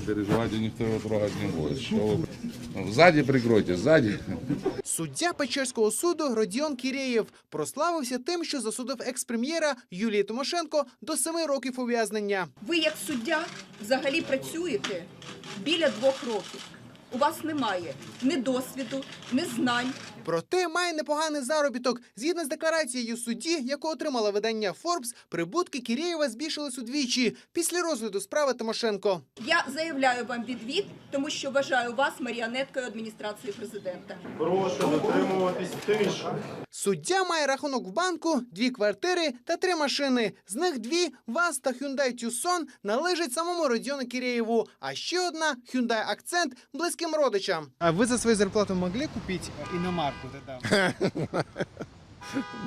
Не переживайте, ніхто його трогати не буде. Що ви... Ну, прикройте, ззаді. Суддя Печерського суду Родіон Кірєєв прославився тим, що засудив екс-прем'єра Юлії Тимошенко до семи років ув'язнення. Ви як суддя взагалі працюєте біля двох років. У вас немає ні досвіду, ні знань. Проте має непоганий заробіток. Згідно з декларацією судді, яку отримала видання Forbes, прибутки Кірєєва збільшились удвічі після розгляду справи Тимошенко. Я заявляю вам відвід, тому що вважаю вас маріонеткою адміністрації президента. Прошу дотримуватись тиші. Суддя має рахунок в банку, дві квартири та три машини. З них дві ВАЗ та Hyundai Tucson належать самому Родіону Кірєєву, а ще одна Hyundai Accent близьким родичам. А вы за свою зарплату могли купить э, иномарку тогда?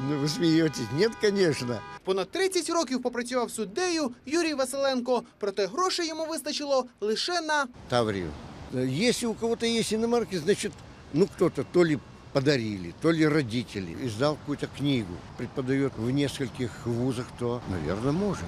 Ну, вы смеетесь? Нет, конечно. Понад 30 років попрацював суддею Юрій Василенко, проте грошей йому вистачило лише на Таврию. Если у кого-то есть иномарки, значит, ну кто-то то ли подарили, то ли родители. Издал какую-то книгу, преподает в нескольких вузах, то, наверное, может.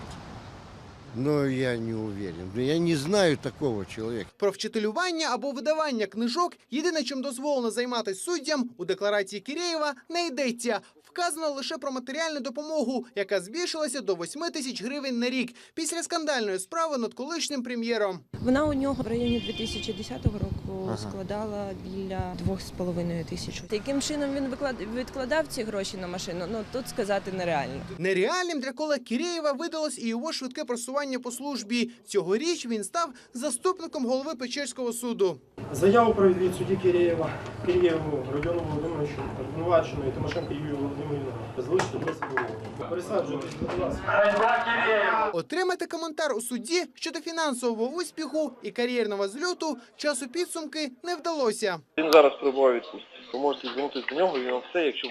Ну, я не уверен. Я не знаю такого чоловіка. про вчителювання або видавання книжок. Єдине, чим дозволено займатися суддям, у декларації Кірєєва не йдеться. Вказано лише про матеріальну допомогу, яка збільшилася до 8 тисяч гривень на рік після скандальної справи над колишнім прем'єром. Вона у нього в районі 2010 року складала для 2,5 тисяч. Яким чином він відкладав ці гроші на машину? Ну тут сказати нереально. Нереальним для кола Кірєєва видалось і його швидке просування по службі. Цьогоріч він став заступником голови Печерського суду. Заяву про відвід судді Кирєєва, Кирєєву, Родіону Володимировичу, обвинуваченої Тимошенко Юлію Володимирівну. Залишити без судового. Пересаджуйтесь, будь ласка. Отримати коментар у суді щодо фінансового успіху і кар'єрного зльоту часу підсумки не вдалося. Він зараз перебуває відпустці. Ви можете звернутися до нього, він вам все, якщо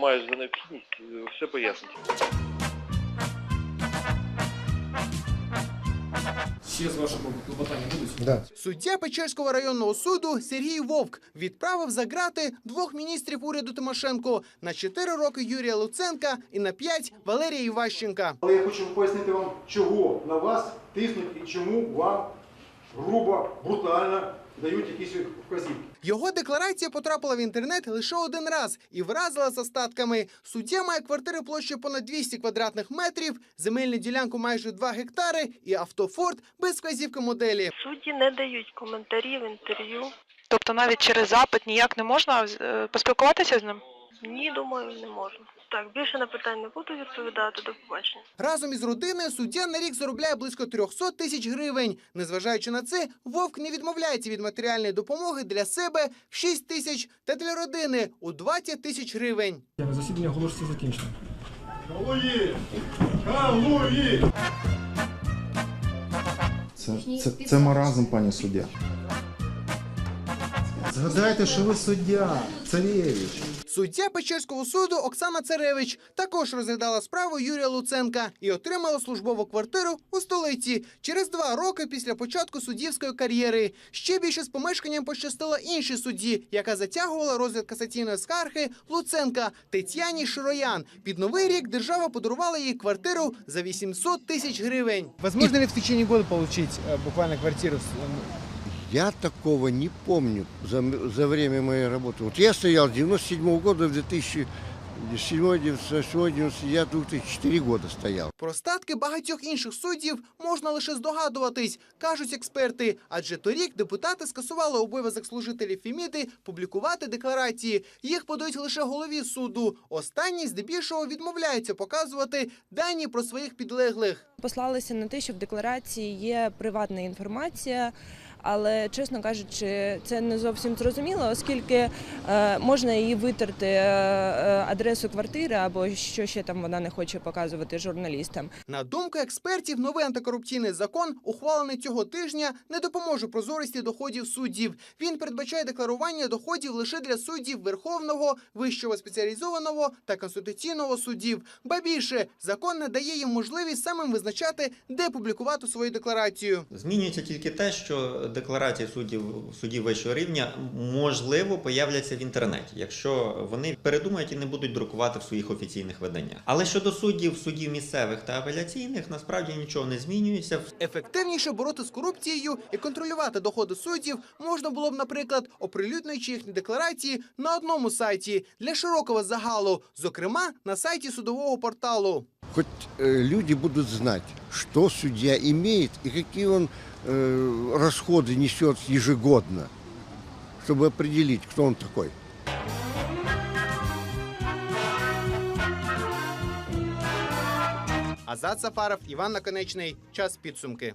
маєш за необхідність, е, все пояснить. Ще з вашого клопотання будуть? Суддя Печерського районного суду Сергій Вовк відправив за грати двох міністрів уряду Тимошенко на 4 роки Юрія Луценка і на 5 Валерія Іващенка. Але я хочу пояснити вам, чого на вас тиснуть і чому вам грубо, брутально дають якісь вказівки. Його декларація потрапила в інтернет лише один раз і вразила з остатками. Суддя має квартири площею понад 200 квадратних метрів, земельну ділянку майже 2 гектари і автофорт без вказівки моделі. Судді не дають коментарів, інтерв'ю. Тобто навіть через запит ніяк не можна е, поспілкуватися з ним? Ні, думаю, не можна. Так, більше на питань не буду відповідати. До побачення. Разом із родиною суддя на рік заробляє близько 300 тисяч гривень. Незважаючи на це, Вовк не відмовляється від матеріальної допомоги для себе в 6 тисяч та для родини у 20 тисяч гривень. Засідання оголошується закінчено. Калуї! Калуї! Це, це, це маразм, пані суддя. Згадайте, що ви суддя, царевич. Суддя Печерського суду Оксана Царевич також розглядала справу Юрія Луценка і отримала службову квартиру у столиці через два роки після початку суддівської кар'єри. Ще більше з помешканням пощастило іншій судді, яка затягувала розгляд касаційної скарги Луценка Тетяні Широян. Під новий рік держава подарувала їй квартиру за 800 тисяч гривень. Возможно ли в течение года получить э, буквально квартиру? Я такого не помню за, м- за время моей работы. Вот я стоял с 97 года в 2007 98 90 я тут 4 года стоял. Про статки багатьох інших суддів можна лише здогадуватись, кажуть експерти. Адже торік депутати скасували обов'язок служителів Феміди публікувати декларації. Їх подають лише голові суду. Останні здебільшого відмовляються показувати дані про своїх підлеглих. Послалися на те, що в декларації є приватна інформація. Але, чесно кажучи, це не зовсім зрозуміло, оскільки е, можна її витерти е, е, адресу квартири або що ще там вона не хоче показувати журналістам. На думку експертів, новий антикорупційний закон, ухвалений цього тижня, не допоможе прозорості доходів суддів. Він передбачає декларування доходів лише для суддів Верховного, Вищого спеціалізованого та конституційного суддів. Ба більше закон надає їм можливість самим визначати, де публікувати свою декларацію. Змінюється тільки те, що декларації суддів суддів вищого рівня можливо появляться в інтернеті, якщо вони передумають і не будуть друкувати в своїх офіційних виданнях. Але щодо суддів, суддів місцевих та апеляційних, насправді нічого не змінюється. Ефективніше боротися з корупцією і контролювати доходи суддів можна було б, наприклад, оприлюднюючи їхні декларації на одному сайті для широкого загалу, зокрема на сайті судового порталу. Хоть э, люди будут знать, что судья имеет и какие он э, расходы несет ежегодно, чтобы определить, кто он такой. Азат Сафаров, Іван Наконечний. Час підсумки.